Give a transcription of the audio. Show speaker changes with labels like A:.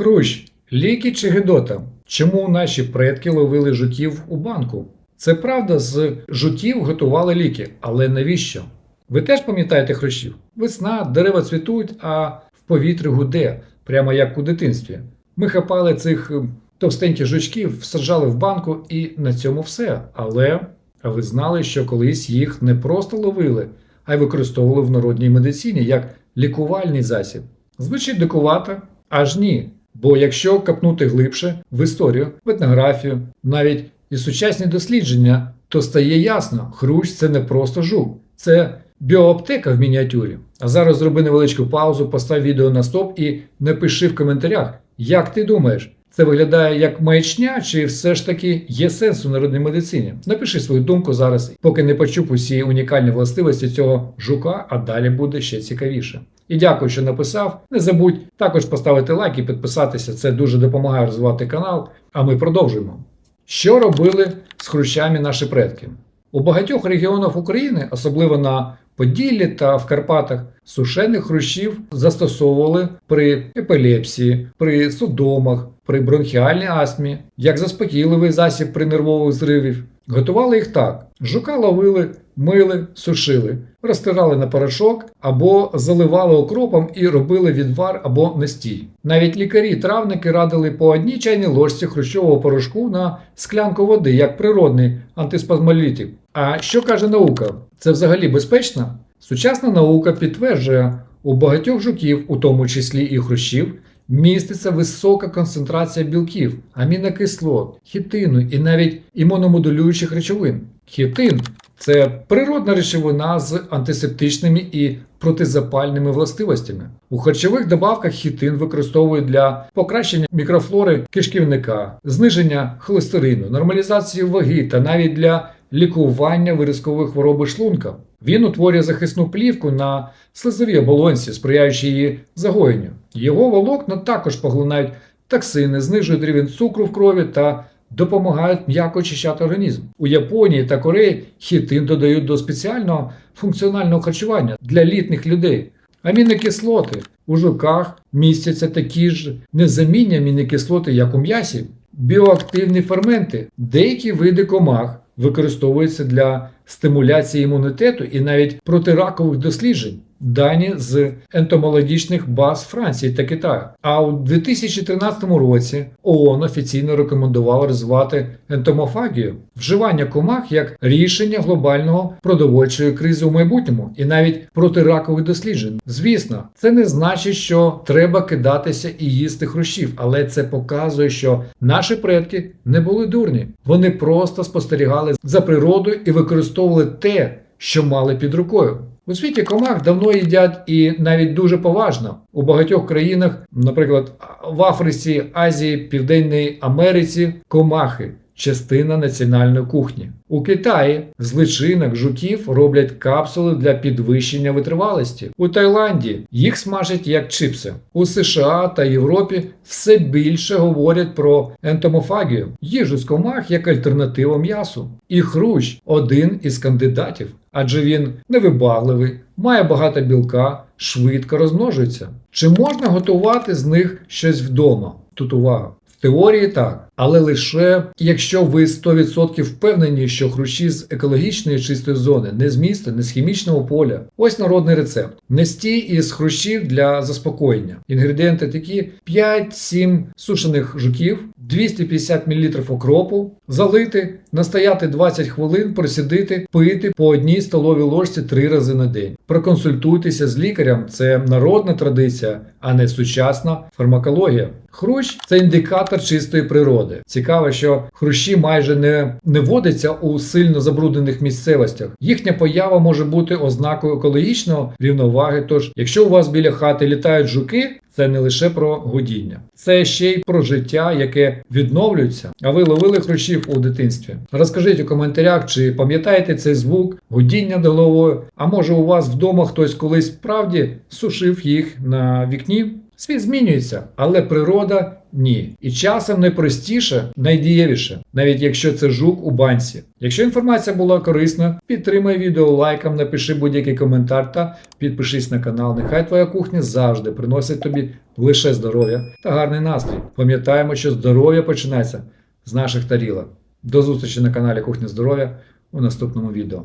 A: Хрущ, ліки чи гидота? Чому наші предки ловили жуків у банку? Це правда, з жуків готували ліки, але навіщо? Ви теж пам'ятаєте хрущів? Весна, дерева цвітуть, а в повітрі гуде, прямо як у дитинстві. Ми хапали цих е, товстеньких жучків, саджали в банку і на цьому все. Але ви знали, що колись їх не просто ловили, а й використовували в народній медицині як лікувальний засіб. Звучить дикувато, аж ні. Бо якщо капнути глибше в історію, в етнографію, навіть і сучасні дослідження, то стає ясно, хрущ це не просто жук, це біоаптека в мініатюрі. А зараз зроби невеличку паузу, постав відео на стоп і напиши в коментарях, як ти думаєш, це виглядає як маячня, чи все ж таки є сенс у народній медицині? Напиши свою думку зараз, поки не почув усі унікальні властивості цього жука, а далі буде ще цікавіше. І дякую, що написав. Не забудь також поставити лайк і підписатися. Це дуже допомагає розвивати канал. А ми продовжуємо. Що робили з хрущами наші предки? У багатьох регіонах України, особливо на Поділлі та в Карпатах, сушених хрущів застосовували при епілепсії, при судомах, при бронхіальній астмі, як заспокійливий засіб при нервових зривів. Готували їх так: жука ловили, мили, сушили, розтирали на порошок або заливали окропом і робили відвар або настій. Навіть лікарі-травники радили по одній чайній ложці хрущового порошку на склянку води, як природний антиспазмолітик. А що каже наука? Це взагалі безпечно? Сучасна наука підтверджує, у багатьох жуків, у тому числі і хрущів, міститься висока концентрація білків, амінокислот, хітину і навіть імуномодулюючих речовин. Хітин це природна речовина з антисептичними і протизапальними властивостями. У харчових добавках хітин використовують для покращення мікрофлори кишківника, зниження холестерину, нормалізації ваги та навіть для лікування виразкової хвороби шлунка. Він утворює захисну плівку на слизовій оболонці, сприяючи її загоєнню. Його волокна також поглинають токсини, знижують рівень цукру в крові та допомагають м'яко очищати організм. У Японії та Кореї хітин додають до спеціального функціонального харчування для літніх людей. Амінокислоти у жуках містяться такі ж незамінні амінокислоти, як у м'ясі, біоактивні ферменти, деякі види комах використовуються для стимуляції імунітету і навіть протиракових досліджень. Дані з ентомологічних баз Франції та Китаю. А у 2013 році ООН офіційно рекомендувала розвивати ентомофагію, вживання комах як рішення глобального продовольчої кризи у майбутньому і навіть протиракових досліджень. Звісно, це не значить, що треба кидатися і їсти хрущів, але це показує, що наші предки не були дурні. Вони просто спостерігали за природою і використовували те, що мали під рукою. У світі комах давно їдять і навіть дуже поважно. У багатьох країнах, наприклад, в Африці, Азії, Південній Америці, комахи частина національної кухні. У Китаї з личинок жуків роблять капсули для підвищення витривалості. У Таїланді їх смажать як чипси. У США та Європі все більше говорять про ентомофагію, їжу з комах як альтернатива м'ясу. І хрущ один із кандидатів, адже він невибагливий, має багато білка, швидко розмножується. Чи можна готувати з них щось вдома? Тут увага. В теорії так, але лише якщо ви 100% впевнені, що хрущі з екологічної чистої зони, не з міста, не з хімічного поля. Ось народний рецепт. Нестій із хрущів для заспокоєння. Інгредієнти такі: 5-7 сушених жуків, 250 мл окропу, залити, настояти 20 хвилин, просідити, пити по одній столовій ложці 3 рази на день. Проконсультуйтеся з лікарем, це народна традиція, а не сучасна фармакологія. Хрущ це індикатор чистої природи. Цікаво, що хрущі майже не, не водяться у сильно забруднених місцевостях. Їхня поява може бути ознакою екологічної рівноваги. Тож, якщо у вас біля хати літають жуки, це не лише про гудіння, це ще й про життя, яке відновлюється. А ви ловили хрущів у дитинстві? Розкажіть у коментарях, чи пам'ятаєте цей звук, гудіння до головою, а може у вас вдома хтось колись справді сушив їх на вікні? Світ змінюється, але природа ні. І часом найпростіше, найдієвіше, навіть якщо це жук у банці. Якщо інформація була корисна, підтримай відео лайком, напиши будь-який коментар та підпишись на канал. Нехай твоя кухня завжди приносить тобі лише здоров'я та гарний настрій. Пам'ятаємо, що здоров'я починається з наших тарілок. До зустрічі на каналі Кухня Здоров'я у наступному відео.